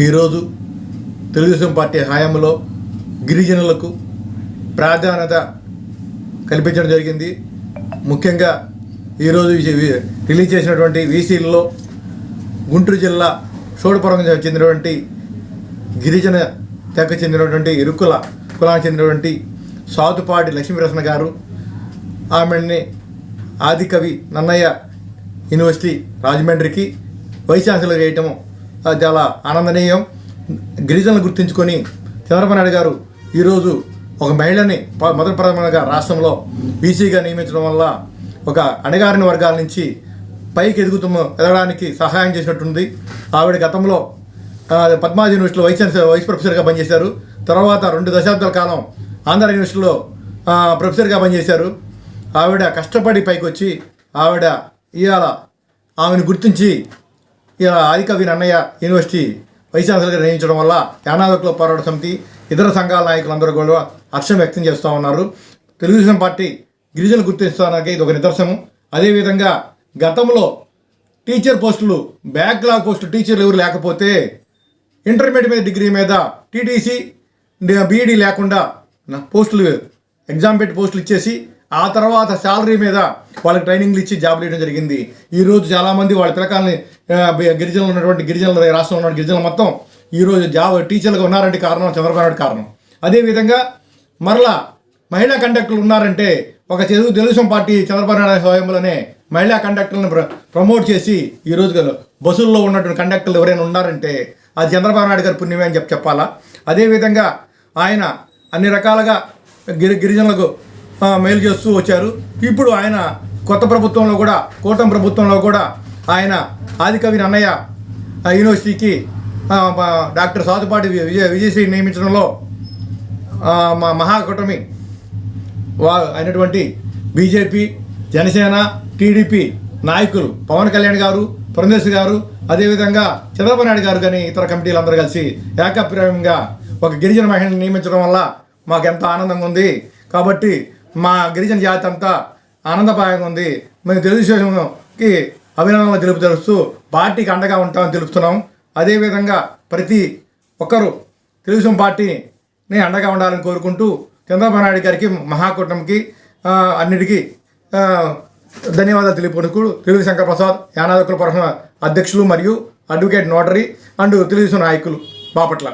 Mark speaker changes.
Speaker 1: ఈరోజు తెలుగుదేశం పార్టీ హయాంలో గిరిజనులకు ప్రాధాన్యత కల్పించడం జరిగింది. ముఖ్యంగా ఈరోజు రిలీజ్ చేసినటువంటి వీసీల్లో గుంటూరు జిల్లా షోడపురం చెందినటువంటి గిరిజన తెగ చెందినటువంటి ఇరుకుల కులానికి చెందినటువంటి సాతుపాటి లక్ష్మీప్రసన్న గారు ఆమెని ఆదికవి నన్నయ్య యూనివర్సిటీ రాజమండ్రికి వైస్ ఛాన్సలర్ చేయటము చాలా ఆనందనీయం. గిరిజనులు గుర్తించుకొని చంద్రబాబు నాయుడు గారు ఈరోజు ఒక మహిళని మొదటి ప్రధానంగా రాష్ట్రంలో బీసీగా నియమించడం వల్ల ఒక అణగారిన వర్గాల నుంచి పైకి ఎదుగుతూ ఎదగడానికి సహాయం చేసినట్టుంది. ఆవిడ గతంలో ఆ, పద్మావతి యూనివర్సిటీలో వైస్ ఛాన్సలర్ వైస్ ప్రొఫెసర్గా పనిచేశారు. తర్వాత రెండు దశాబ్దాల కాలం ఆంధ్ర యూనివర్సిటీలో ప్రొఫెసర్గా పనిచేశారు. ఆవిడ కష్టపడి పైకి వచ్చి ఆవిడ ఇవాళ ఆమెను గుర్తించి ఆదికవి నన్నయ్య యూనివర్సిటీ వైస్ ఛాన్సలర్గా నియమించడం వల్ల యానాదకుల పోరాట సమితి ఇతర సంఘాల నాయకులందరూ కూడా హర్షం వ్యక్తం చేస్తూ ఉన్నారు. తెలుగుదేశం పార్టీ గిరిజనులు గుర్తించడానికి ఇది ఒక నిదర్శనం. అదేవిధంగా గతంలో టీచర్ పోస్టులు బ్యాక్లాగ్ పోస్టులు టీచర్లు ఎవరు లేకపోతే ఇంటర్మీడియట్ మీద డిగ్రీ మీద టీటీసీ బీఈడీ లేకుండా పోస్టులు ఎగ్జామ్ పెట్టి పోస్టులు ఇచ్చేసి ఆ తర్వాత శాలరీ మీద వాళ్ళకి ట్రైనింగ్లు ఇచ్చి జాబ్లు ఇవ్వడం జరిగింది. ఈరోజు చాలామంది వాళ్ళ పిల్లకాలని గిరిజనులు ఉన్నటువంటి గిరిజనులు రాష్ట్రంలో ఉన్న గిరిజనులు మొత్తం ఈరోజు జాబ్ టీచర్లుగా ఉన్నారంటే కారణం చంద్రబాబు నాయుడు కారణం. అదేవిధంగా మరలా మహిళా కండక్టర్లు ఉన్నారంటే ఒక తెలుగు తెలుగుదేశం పార్టీ చంద్రబాబు నాయుడు హయాంలోనే మహిళా కండక్టర్లను ప్ర ప్రమోట్ చేసి ఈరోజు బస్సుల్లో ఉన్నటువంటి కండక్టర్లు ఎవరైనా ఉన్నారంటే అది చంద్రబాబు నాయుడు గారి పుణ్యమే అని చెప్పి చెప్పాలా? అదేవిధంగా ఆయన అన్ని రకాలుగా గిరి గిరిజనులకు మేలు చేస్తూ వచ్చారు. ఇప్పుడు ఆయన కొత్త ప్రభుత్వంలో కూడా కూటమి ప్రభుత్వంలో కూడా ఆయన ఆదికవి అన్నయ్య యూనివర్సిటీకి డాక్టర్ సాతుపాటి విజయ విజయశ్రీ నియమించడంలో మా మహాకూటమి వా అయినటువంటి బీజేపీ జనసేన టీడీపీ నాయకులు పవన్ కళ్యాణ్ గారు పురంధేశ్ గారు అదేవిధంగా చంద్రబాబు నాయుడు గారు కానీ ఇతర కమిటీలు అందరూ కలిసి ఏకాభిప్రాయంగా ఒక గిరిజన మహిళను నియమించడం వల్ల మాకు ఆనందంగా ఉంది. కాబట్టి మా గిరిజన జాతి అంతా ఆనందపాయంగా ఉంది. మేము తెలుగుదేశంకి అభినందనలు తెలుపు తెలుస్తూ పార్టీకి అండగా ఉంటామని తెలుపుతున్నాం. అదేవిధంగా ప్రతి ఒక్కరూ తెలుగుదేశం పార్టీని అండగా ఉండాలని కోరుకుంటూ చంద్రబాబు నాయుడు గారికి మహాకూటమికి అన్నిటికీ ధన్యవాదాలు తెలుపుకుంటూ తెలుగు శంకర్ ప్రసాద్ యానాదకుల పరమ అధ్యక్షులు మరియు అడ్వకేట్ నోటరీ అండ్ తెలుగుదేశం నాయకులు బాపట్ల.